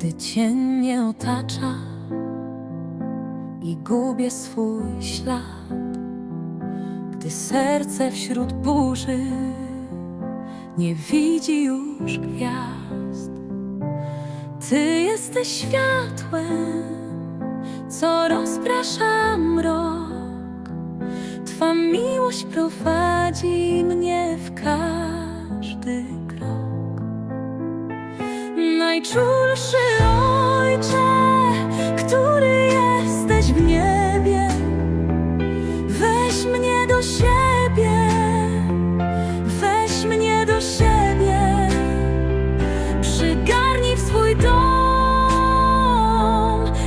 Gdy cień mnie otacza i gubię swój ślad, gdy serce wśród burzy nie widzi już gwiazd. Ty jesteś światłem, co rozprasza mrok. Twa miłość prowadzi mnie w każdy. Najczulszy Ojcze, który jesteś w niebie, weź mnie do siebie, weź mnie do siebie, przygarnij w swój dom,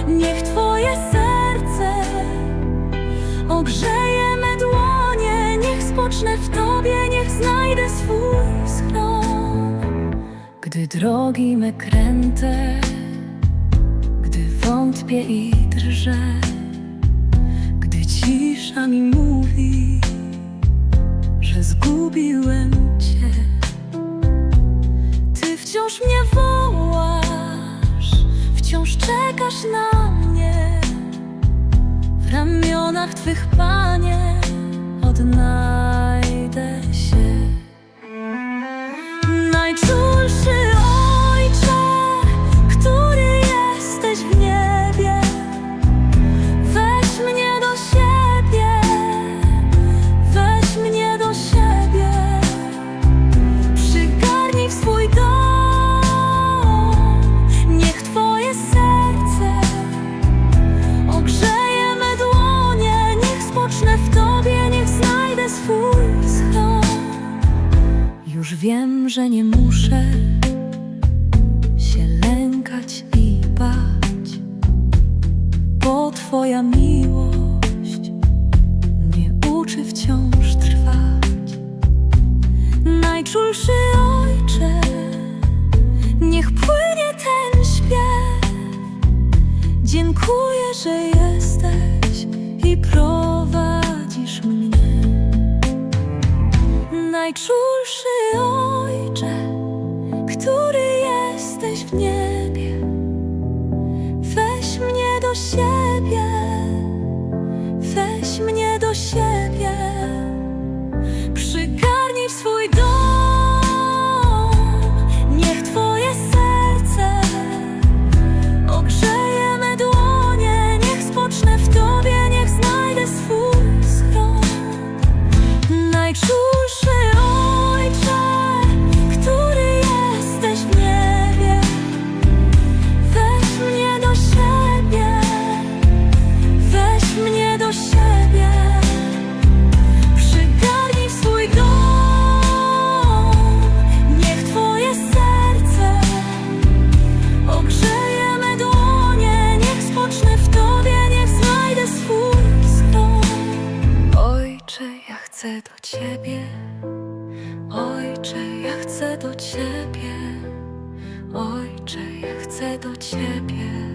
niech Twoje serce ogrzeje me dłonie, niech spocznę w Tobie, niech znajdę swój. Gdy drogi me kręte, gdy wątpię i drżę, gdy cisza mi mówi, że zgubiłem Cię. Ty wciąż mnie wołasz, wciąż czekasz na mnie. W ramionach Twych, Panie, odnajdę Już wiem, że nie muszę się lękać i bać, bo Twoja miłość mnie uczy wciąż trwać. Najczulszy Ojcze, niech płynie ten śpiew. Dziękuję, że jesteś i prowadzisz mnie. Najczulszy Który jesteś w niebie, weź mnie do siebie, weź mnie do siebie, przygarnij swój dom, niech Twoje serce ogrzeje me dłonie, niech spocznę w Tobie, niech znajdę swój schron. Najczulszy Ojcze, ja chcę do Ciebie. Ojcze, ja chcę do Ciebie. Ojcze, ja chcę do Ciebie.